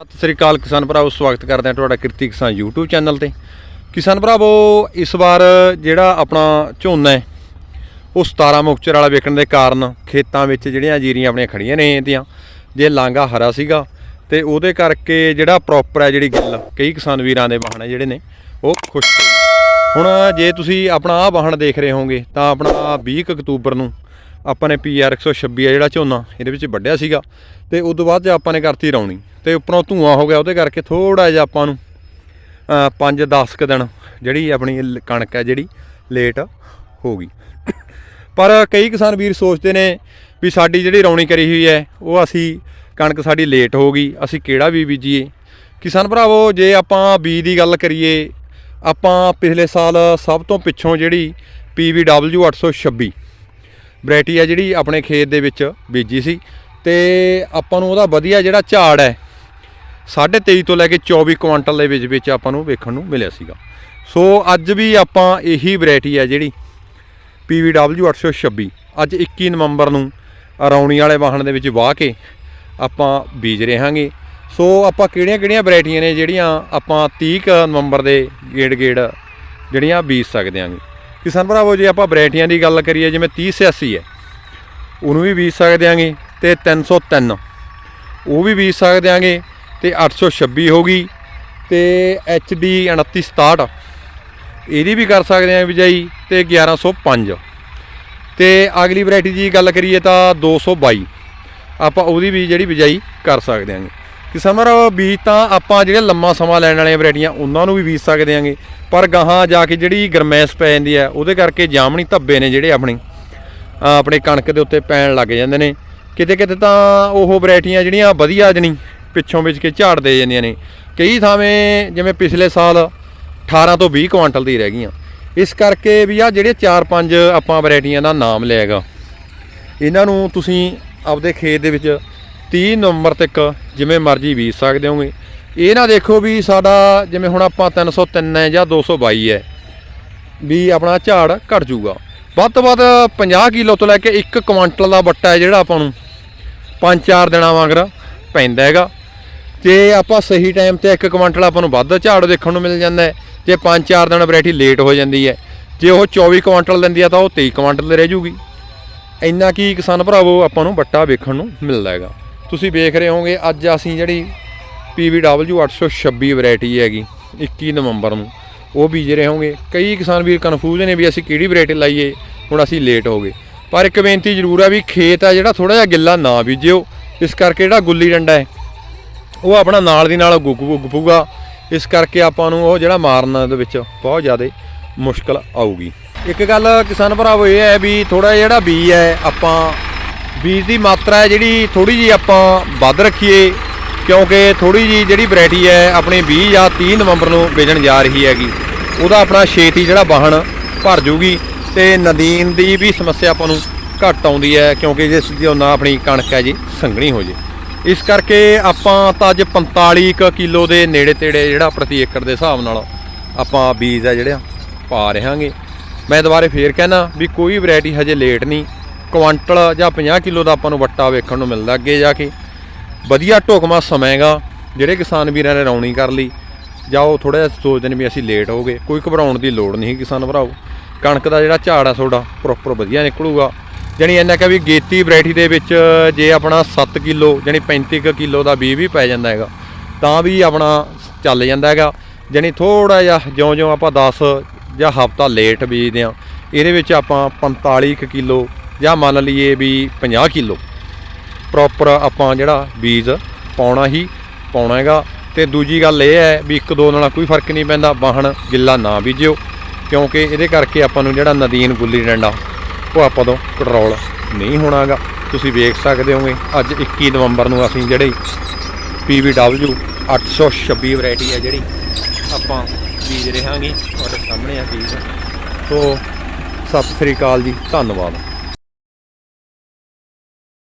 ਸਤਿ ਸ੍ਰੀ ਅਕਾਲ ਕਿਸਾਨ ਭਰਾਵੋ ਸਵਾਗਤ ਕਰਦੇ ਹਾਂ ਤੁਹਾਡਾ ਕਿਰਤੀ ਕਿਸਾਨ YouTube ਚੈਨਲ ਤੇ। ਕਿਸਾਨ ਭਰਾਵੋ, ਇਸ ਵਾਰ ਜਿਹੜਾ ਆਪਣਾ ਝੋਨਾ ਹੈ, ਉਹ 17 ਮੁਕਚਰ ਵਾਲਾ ਵੇਖਣ ਦੇ ਕਾਰਨ ਖੇਤਾਂ ਵਿੱਚ ਜਿਹੜੀਆਂ ਜੀਰੀਆਂ ਆਪਣੀਆਂ ਖੜੀਆਂ ਨੇ ਇਹਦੀਆਂ, ਜੇ ਲਾਂਗਾ ਹਰਾ ਸੀਗਾ, ਤੇ ਉਹਦੇ ਕਰਕੇ ਜਿਹੜਾ ਪ੍ਰੋਪਰ ਹੈ ਜਿਹੜੀ ਗੱਲ, ਕਈ ਕਿਸਾਨ ਵੀਰਾਂ ਦੇ ਵਾਹਣ ਹੈ ਜਿਹੜੇ ਨੇ, ਉਹ ਖੁਸ਼ ਹੁਣ ਜੇ ਤੁਸੀਂ ਆਪਣਾ ਆਹ ਵਾਹਣ ਦੇਖ ਰਹੇ ਹੋਗੇ ਤਾਂ ਆਪਣਾ 20 ਕੁ ਅਕਤੂਬਰ ਨੂੰ ਆਪਾਂ ਨੇ PR 126 ਆ ਜਿਹੜਾ ਝੋਨਾ, ਇਹਦੇ ਵਿੱਚ ਵੱਢਿਆ ਸੀਗਾ। ਤੇ ਉਸ ਤੋਂ ਬਾਅਦ 'ਚ ਆਪਾਂ ਨੇ ਕਰਤੀ ਰੌਣੀ, ਤੇ ਉੱਪਰੋਂ ਧੂਆਂ ਹੋ ਗਿਆ, ਉਹਦੇ ਕਰਕੇ ਥੋੜਾ ਜਿਹਾ ਆਪਾਂ ਨੂੰ 5-10 ਕੁ ਦਿਨ ਜਿਹੜੀ ਆਪਣੀ ਕਣਕ ਹੈ ਜਿਹੜੀ ਲੇਟ ਹੋ ਗਈ। ਪਰ ਕਈ ਕਿਸਾਨ ਵੀਰ ਸੋਚਦੇ ਨੇ ਵੀ ਸਾਡੀ ਜਿਹੜੀ ਰੌਣੀ ਕਰੀ ਹੋਈ ਹੈ, ਉਹ ਅਸੀਂ ਕਣਕ ਸਾਡੀ ਲੇਟ ਹੋ ਗਈ, ਅਸੀਂ ਕਿਹੜਾ ਵੀ ਬੀਜੀਏ? ਕਿਸਾਨ ਭਰਾਵੋ, ਜੇ ਆਪਾਂ ਬੀਜ ਦੀ ਗੱਲ ਕਰੀਏ, ਆਪਾਂ ਪਿਛਲੇ ਸਾਲ ਸਭ ਤੋਂ ਪਿੱਛੋਂ ਜਿਹੜੀ PVW 826 ਵੈਰਾਈਟੀ ਹੈ ਜਿਹੜੀ ਆਪਣੇ ਖੇਤ ਦੇ ਵਿੱਚ ਬੀਜੀ ਸੀ ਤੇ ਆਪਾਂ ਨੂੰ ਉਹਦਾ ਵਧੀਆ ਜਿਹੜਾ ਝਾੜ ਹੈ 23.5 ਤੋਂ ਲੈ ਕੇ 24 ਕੁਆਂਟਲ ਦੇ ਵਿੱਚ ਵਿੱਚ ਆਪਾਂ ਨੂੰ ਵੇਖਣ ਨੂੰ ਮਿਲਿਆ ਸੀਗਾ। ਸੋ ਅੱਜ ਵੀ ਆਪਾਂ ਇਹੀ ਵੈਰਾਈਟੀ ਹੈ ਜਿਹੜੀ PVW 826 ਅੱਜ 21 ਨਵੰਬਰ ਨੂੰ ਰੌਣੀ ਵਾਲੇ ਵਾਹਣ ਦੇ ਵਿੱਚ ਵਾਹ ਕੇ ਆਪਾਂ ਬੀਜ ਰਹਾਂਗੇ ਸੋ ਆਪਾਂ ਕਿਹੜੀਆਂ-ਕਿਹੜੀਆਂ ਵੈਰਾਈਟੀਆਂ ਨੇ ਜਿਹੜੀਆਂ ਆਪਾਂ 30 ਕੁ ਨਵੰਬਰ ਦੇ ਗੇੜ-ਗੇੜ ਜਿਹੜੀਆਂ ਬੀਜ ਸਕਦੇ ਆਂਗੇ ਕਿਸਾਨ ਭਰਾਵੋ, ਜੇ ਆਪਾਂ ਵੈਰਾਈਟੀਆਂ ਦੀ ਗੱਲ ਕਰੀਏ, ਜਿਵੇਂ 3086 ਹੈ, ਉਹਨੂੰ ਵੀ ਬੀਜ ਸਕਦੇ ਆਂਗੇ ਤੇ 303 ਉਹ ਵੀ ਬੀਜ ਸਕਦੇ ਆਂਗੇ ਤੇ 826 ਹੋ ਗਈ ਤੇ HD 2967 ਇਹਦੀ ਵੀ ਕਰ ਸਕਦੇ ਆਂ ਬਿਜਾਈ ਤੇ 1105 ਤੇ ਅਗਲੀ ਵੈਰਾਈਟੀ ਦੀ ਗੱਲ ਕਰੀਏ ਤਾਂ 222 ਆਪਾਂ ਉਹਦੀ ਵੀ ਜਿਹੜੀ ਬਿਜਾਈ ਕਰ ਸਕਦੇ ਆਂਗੇ। ਕਿਸਮਰ ਬੀਜ ਤਾਂ ਆਪਾਂ ਜਿਹੜੇ ਲੰਮਾ ਸਮਾਂ ਲੈਣ ਵਾਲੀਆਂ ਵੈਰਾਈਟੀਆਂ, ਉਹਨਾਂ ਨੂੰ ਵੀ ਬੀਜ ਸਕਦੇ ਆਂਗੇ। ਪਰ ਗਾਹਾਂ ਜਾ ਕੇ ਜਿਹੜੀ ਗਰਮੈਸ਼ ਪੈ ਜਾਂਦੀ ਹੈ, ਉਹਦੇ ਕਰਕੇ ਜਾਮਣੀ ਧੱਬੇ ਨੇ ਜਿਹੜੇ ਆਪਣੇ ਆਪਣੇ ਕਣਕ ਦੇ ਉੱਤੇ ਪੈਣ ਲੱਗ ਜਾਂਦੇ ਨੇ। ਕਿਤੇ ਕਿਤੇ ਤਾਂ ਉਹ ਵੈਰਾਈਟੀਆਂ ਜਿਹੜੀਆਂ ਵਧੀਆ ਜਣੀ ਪਿੱਛੋਂ ਵਿੱਚ ਕੇ ਝਾੜ ਦੇ ਜਾਂਦੀਆਂ ਨੇ। ਕਈ ਥਾਵੇਂ ਜਿਵੇਂ ਪਿਛਲੇ ਸਾਲ 18 ਤੋਂ 20 ਕੁਆਂਟਲ ਦੀ ਰਹਿ ਗਈਆਂ। ਇਸ ਕਰਕੇ ਵੀ ਆ ਜਿਹੜੇ 4-5 ਆਪਾਂ ਵੈਰਾਈਟੀਆਂ ਦਾ ਨਾਮ ਲਿਆਗਾ ਇਹਨਾਂ ਨੂੰ ਤੁਸੀਂ ਆਪਦੇ ਖੇਤ ਦੇ ਵਿੱਚ 30 ਨਵੰਬਰ ਤੱਕ ਜਿਵੇਂ ਮਰਜ਼ੀ ਬੀਜ ਸਕਦੇ ਹੋਗੇ। ਇਹ ਨਾ ਦੇਖੋ ਵੀ ਸਾਡਾ ਜਿਵੇਂ ਹੁਣ ਆਪਾਂ 303 ਹੈ ਜਾਂ 222 ਹੈ, ਵੀ ਆਪਣਾ ਝਾੜ ਘਟ ਜੂਗਾ ਵੱਧ ਤੋਂ ਵੱਧ 50 ਕਿਲੋ ਤੋਂ ਲੈ ਕੇ 1 ਕੁਆਂਟਲ ਦਾ ਬੱਟਾ ਹੈ ਜਿਹੜਾ ਆਪਾਂ ਨੂੰ 5-4 ਦਿਨਾਂ ਵਾਂਗਰ ਪੈਂਦਾ ਹੈਗਾ। ਜੇ ਆਪਾਂ ਸਹੀ ਟਾਈਮ ਤੇ 1 ਕੁਆਂਟਲ ਆਪਾਂ ਨੂੰ ਵੱਧ ਝਾੜ ਦੇਖਣ ਨੂੰ ਮਿਲ ਜਾਂਦਾ ਹੈ, ਜੇ 5-4 ਦਿਨ ਵੈਰਾਈਟੀ ਲੇਟ ਹੋ ਜਾਂਦੀ ਹੈ, ਜੇ ਉਹ 24 ਕੁਆਂਟਲ ਦਿੰਦੀ ਆ ਤਾਂ ਉਹ 23 ਕੁਆਂਟਲ ਰਹਿ ਜੂਗੀ। ਇੰਨਾ ਕੀ ਕਿਸਾਨ ਭਰਾਵੋ ਆਪਾਂ ਨੂੰ ਬੱਟਾ ਵੇਖਣ ਨੂੰ ਮਿਲਦਾ ਹੈਗਾ। ਤੁਸੀਂ ਵੇਖ ਰਹੇ ਹੋਵੋਗੇ, ਅੱਜ ਅਸੀਂ ਜਿਹੜੀ PVW 826 ਵੈਰਾਈਟੀ ਹੈਗੀ 21 ਨਵੰਬਰ ਨੂੰ। ਉਹ ਬੀਜ ਰਹੇ ਹੋਵੋਗੇ। ਕਈ ਕਿਸਾਨ ਵੀਰ ਕਨਫਿਊਜ਼ ਨੇ ਵੀ ਅਸੀਂ ਕਿਹੜੀ ਵੈਰਾਈਟੀ ਲਾਈਏ, ਹੁਣ ਅਸੀਂ ਲੇਟ ਹੋ ਗਏ ਪਰ ਇੱਕ ਬੇਨਤੀ ਜ਼ਰੂਰ ਹੈ ਵੀ ਖੇਤ ਆ ਜਿਹੜਾ ਥੋੜਾ ਜਿਹਾ ਗਿੱਲਾ ਨਾ ਬੀਜਿਓ। ਇਸ ਕਰਕੇ ਜਿਹੜਾ ਗੁੱਲੀ ਡੰਡਾ ਹੈ, ਉਹ ਆਪਣਾ ਨਾਲ ਦੀ ਨਾਲ ਗੁੱਗ ਗੁੱਗ ਪੂਗਾ ਇਸ ਕਰਕੇ ਆਪਾਂ ਨੂੰ ਉਹ ਜਿਹੜਾ ਮਾਰਨ ਦੇ ਵਿੱਚ ਬਹੁਤ ਜ਼ਿਆਦਾ ਮੁਸ਼ਕਲ ਆਊਗੀ। ਇੱਕ ਗੱਲ ਕਿਸਾਨ ਭਰਾਵੋ ਇਹ ਹੈ ਵੀ ਥੋੜਾ ਜਿਹੜਾ ਬੀ ਹੈ, ਆਪਾਂ ਬੀਜ ਦੀ ਮਾਤਰਾ ਹੈ ਜਿਹੜੀ ਥੋੜੀ ਜੀ ਆਪਾਂ ਵੱਧ ਰੱਖੀਏ, ਕਿਉਂਕਿ ਥੋੜੀ ਜੀ ਜਿਹੜੀ ਵੈਰਾਈਟੀ ਹੈ ਆਪਣੀ 20 ਜਾਂ 30 ਨਵੰਬਰ ਨੂੰ ਵੇਚਣ ਜਾ ਰਹੀ ਹੈਗੀ। ਉਹਦਾ ਆਪਣਾ ਛੇਤੀ ਜਿਹੜਾ ਵਾਹਣ ਭਰ ਜੂਗੀ ਤੇ ਨਦੀਨ ਦੀ ਵੀ ਸਮੱਸਿਆ ਆਪਾਂ ਨੂੰ ਘੱਟ ਆਉਂਦੀ ਹੈ, ਕਿਉਂਕਿ ਜੇ ਸਿੱਧੀ ਨਾ ਆਪਣੀ ਕਣਕ ਹੈ ਜੀ, ਸੰਘਣੀ ਹੋ ਜੇ। ਇਸ ਕਰਕੇ ਆਪਾਂ ਤਾਂ ਅੱਜ 45 ਕੁ ਕਿਲੋ ਦੇ ਨੇੜੇ ਤੇੜੇ ਜਿਹੜਾ ਪ੍ਰਤੀ ਏਕੜ ਦੇ ਹਿਸਾਬ ਨਾਲ ਆਪਾਂ ਬੀਜ ਆ ਜਿਹੜਾ ਪਾ ਰਹਾਂਗੇ। ਮੈਂ ਦੁਬਾਰੇ ਫੇਰ ਕਹਿਣਾ ਵੀ ਕੋਈ ਵੈਰਾਈਟੀ ਹਜੇ ਲੇਟ ਨਹੀਂ। ਕੁਆਂਟਲ ਜਾਂ 50 ਕਿਲੋ ਦਾ ਆਪਾਂ ਨੂੰ ਵੱਟਾ ਵੇਖਣ ਨੂੰ ਮਿਲਦਾ ਅੱਗੇ ਜਾ ਕੇ। ਵਧੀਆ ਢੁਕਮਾ ਸਮਾਂ ਹੈਗਾ ਜਿਹੜੇ ਕਿਸਾਨ ਵੀਰਾਂ ਨੇ ਰੌਣੀ ਕਰ ਲਈ। ਜਾਂ ਉਹ ਥੋੜਾ ਜਿਹਾ ਸੋਚਦੇ ਨੇ ਵੀ ਅਸੀਂ ਲੇਟ ਹੋ ਗਏ ਕੋਈ ਘਬਰਾਉਣ ਦੀ ਲੋੜ ਨਹੀਂ ਕਿਸਾਨ ਭਰਾਓ। ਕਣਕ ਦਾ ਜਿਹੜਾ ਝਾੜ ਆ ਤੁਹਾਡਾ ਪ੍ਰੋਪਰ ਵਧੀਆ ਨਿਕਲੂਗਾ। ਜਾਣੀ ਇੰਨਾ ਕਿ ਵੀ ਗੇਤੀ ਵੈਰਾਈਟੀ ਦੇ ਵਿੱਚ ਜੇ ਆਪਣਾ 7 ਕਿਲੋ, ਜਾਣੀ 35 ਕੁ ਕਿਲੋ ਦਾ ਬੀਜ ਵੀ ਪੈ ਜਾਂਦਾ ਹੈਗਾ, ਤਾਂ ਵੀ ਆਪਣਾ ਚੱਲ ਜਾਂਦਾ ਹੈਗਾ। ਜਾਣੀ ਥੋੜਾ ਜਿਹਾ ਜਿਉਂ-ਜਿਉਂ ਆਪਾਂ 10 ਜਾਂ ਹਫਤਾ ਲੇਟ ਬੀਜਦੇ ਆ ਇਹਦੇ ਵਿੱਚ ਆਪਾਂ 45 ਕੁ ਕਿਲੋ ਜਾਂ ਮੰਨ ਲਈਏ ਵੀ 50 ਕਿਲੋ ਪ੍ਰੋਪਰ ਆਪਾਂ ਜਿਹੜਾ ਬੀਜ ਪਾਉਣਾ ਹੀ ਪਾਉਣਾ ਹੈਗਾ। ਤੇ ਦੂਜੀ ਗੱਲ ਇਹ ਹੈ ਵੀ ਇੱਕ ਦੋ ਨਾਲ ਕੋਈ ਫ਼ਰਕ ਨਹੀਂ ਪੈਂਦਾ, ਵਾਹਣ ਗਿੱਲਾ ਨਾ ਬੀਜਿਓ, ਕਿਉਂਕਿ ਇਹਦੇ ਕਰਕੇ ਆਪਾਂ ਨੂੰ ਜਿਹੜਾ ਨਦੀਨ ਗੁੱਲੀ ਡੰਡਾ, ਉਹ ਆਪਾਂ ਤੋਂ ਕੰਟਰੋਲ ਨਹੀਂ ਹੋਣਾਗਾ ਤੁਸੀਂ ਵੇਖ ਸਕਦੇ ਹੋਗੇ, ਅੱਜ 21 ਨਵੰਬਰ ਨੂੰ ਅਸੀਂ ਜਿਹੜੀ PVW 826 ਵੈਰਾਈਟੀ ਹੈ ਜਿਹੜੀ ਆਪਾਂ ਬੀਜ ਰਹੇ ਹਾਂਗੇ ਤੁਹਾਡੇ ਸਾਹਮਣੇ ਆ ਬੀਜ ਸੋ ਸਤਿ ਸ੍ਰੀ ਅਕਾਲ ਜੀ, ਧੰਨਵਾਦ।